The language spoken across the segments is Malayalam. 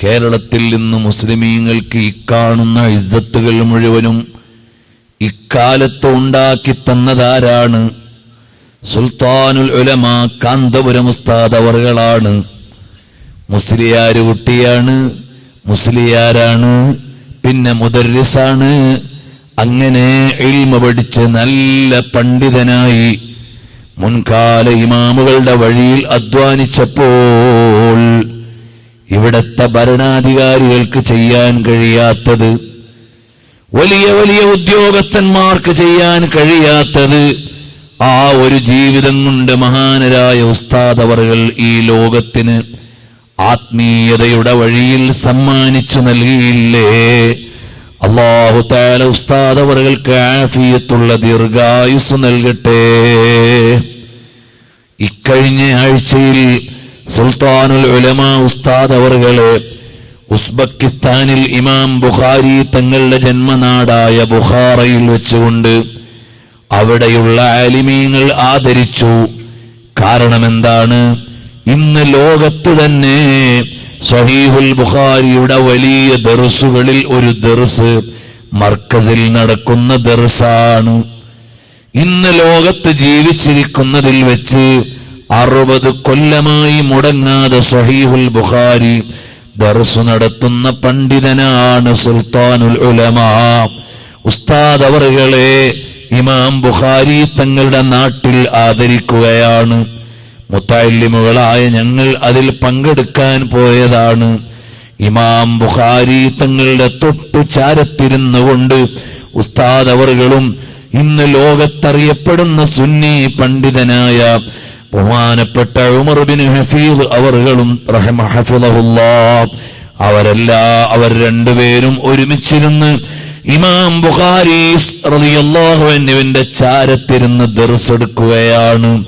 കേരളത്തിൽ നിന്ന് മുസ്ലിമീങ്ങൾക്ക് ഇക്കാണുന്ന ഇസ്സത്തുകൾ മുഴുവനും ഇക്കാലത്ത് ഉണ്ടാക്കി തന്നതാരാണ്? സുൽത്താനുൽ ഉലമ കാന്തപുരം ഉസ്താദ് മുസ്ലിയാര് കുട്ടിയാണ് മുസ്ലിയാരാണ് പിന്നെ മുദരിസാണ്. അങ്ങനെ ഇൽമ പഠിച്ച് നല്ല പണ്ഡിതനായി മുൻകാല ഇമാമുകളുടെ വഴിയിൽ അധ്വാനിച്ചപ്പോൾ ഇവിടത്തെ ഭരണാധികാരികൾക്ക് ചെയ്യാൻ കഴിയാത്തത് വലിയ വലിയ ഉദ്യോഗസ്ഥന്മാർക്ക് ചെയ്യാൻ കഴിയാത്തത് ആ ഒരു ജീവിതം കൊണ്ട് മഹാനരായ ഉസ്താദവറുകൾ ഈ ലോകത്തിന് ആത്മീയതയുടെ വഴിയിൽ സമ്മാനിച്ചു നൽകിയില്ലേ? അള്ളാഹു താല ഉസ്താദ് ആഫിയത്തുള്ള ദീർഘായുസ് നൽകട്ടെ. ഇക്കഴിഞ്ഞ ആഴ്ചയിൽ സുൽത്താനുൽ ഉലമ ഉസ്താദ് അവറുകളെ ഉസ്ബക്കിസ്ഥാനിൽ ഇമാം ബുഖാരി തങ്ങളുടെ ജന്മനാടായ ബുഖാറയിൽ വെച്ചുകൊണ്ട് അവിടെയുള്ള ആലിമീങ്ങൾ ആദരിച്ചു. കാരണമെന്താണ്? ഇന്ന് ലോകത്ത് തന്നെ സഹീഹുൽ ബുഖാരിയുടെ വലിയ ദർസുകളിൽ ഒരു ദർസ് മർക്കസിൽ നടക്കുന്ന ദർസാണ്. ഇന്ന് ലോകത്ത് ജീവിച്ചിരിക്കുന്നതിൽ വെച്ച് അറുപത് കൊല്ലമായി മുടങ്ങാതെ സഹീഹുൽ ബുഖാരി ദർസ് നടത്തുന്ന പണ്ഡിതനാണ് സുൽത്താനുൽ ഉലമ. ഉസ്താദ് അവറുകളെ ഇമാം ബുഖാരി തങ്ങളുടെ നാട്ടിൽ ആദരിക്കുകയാണ്. മുത്താലിമുകളായ ഞങ്ങൾ അതിൽ പങ്കെടുക്കാൻ പോയതാണ്. ഇമാം ബുഖാരി തങ്ങളുടെ തൊട്ടു ചാരത്തിരുന്നു കൊണ്ട് ഉസ്താദ് അവറുകളും ഇന്ന് ലോകത്തറിയപ്പെടുന്ന സുന്നി പണ്ഡിതനായ ബഹുമാനപ്പെട്ട ഉമർ ബിൻ ഹഫീദ് അവറുകളും അവരെല്ലാ അവർ രണ്ടുപേരും ഒരുമിച്ചിരുന്ന് ഇമാം അൻഹുവിന്റെ ചാരത്തിരുന്ന് ദർസെടുക്കുകയാണ്.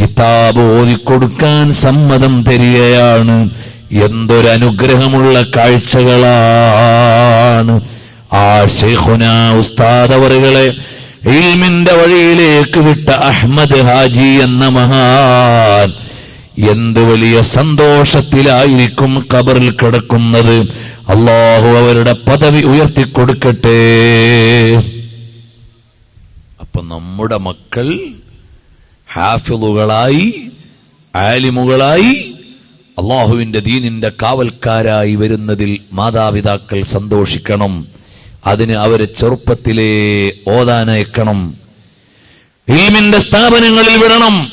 കിതാബ് ഓതിക്കൊടുക്കാൻ സമ്മതം തരികയാണ്. എന്തൊരനുഗ്രഹമുള്ള കാഴ്ചകളാണ്. ആ ഷെയ്ഖുന ഉസ്താദ് അവറുകളെ ഇൽമിന്റെ വഴിയിലേക്ക് വിട്ട അഹ്മദ് ഹാജി എന്ന മഹാൻ എന്ത് വലിയ സന്തോഷത്തിലായിരിക്കും കബറിൽ കിടക്കുന്നത്. അള്ളാഹു അവരുടെ പദവി ഉയർത്തി കൊടുക്കട്ടെ അപ്പൊ നമ്മുടെ മക്കൾ ഹാഫിളുകളായി ആലിമുകളായി അള്ളാഹുവിന്റെ ദീനിന്റെ കാവൽക്കാരായി വരുന്നതിൽ മാതാപിതാക്കൾ സന്തോഷിക്കണം. അതിന് അവരെ ചെറുപ്പത്തിലേ ഓതാനയക്കണം. ഇൽമിന്റെ സ്ഥാപനങ്ങളിൽ വിടണം.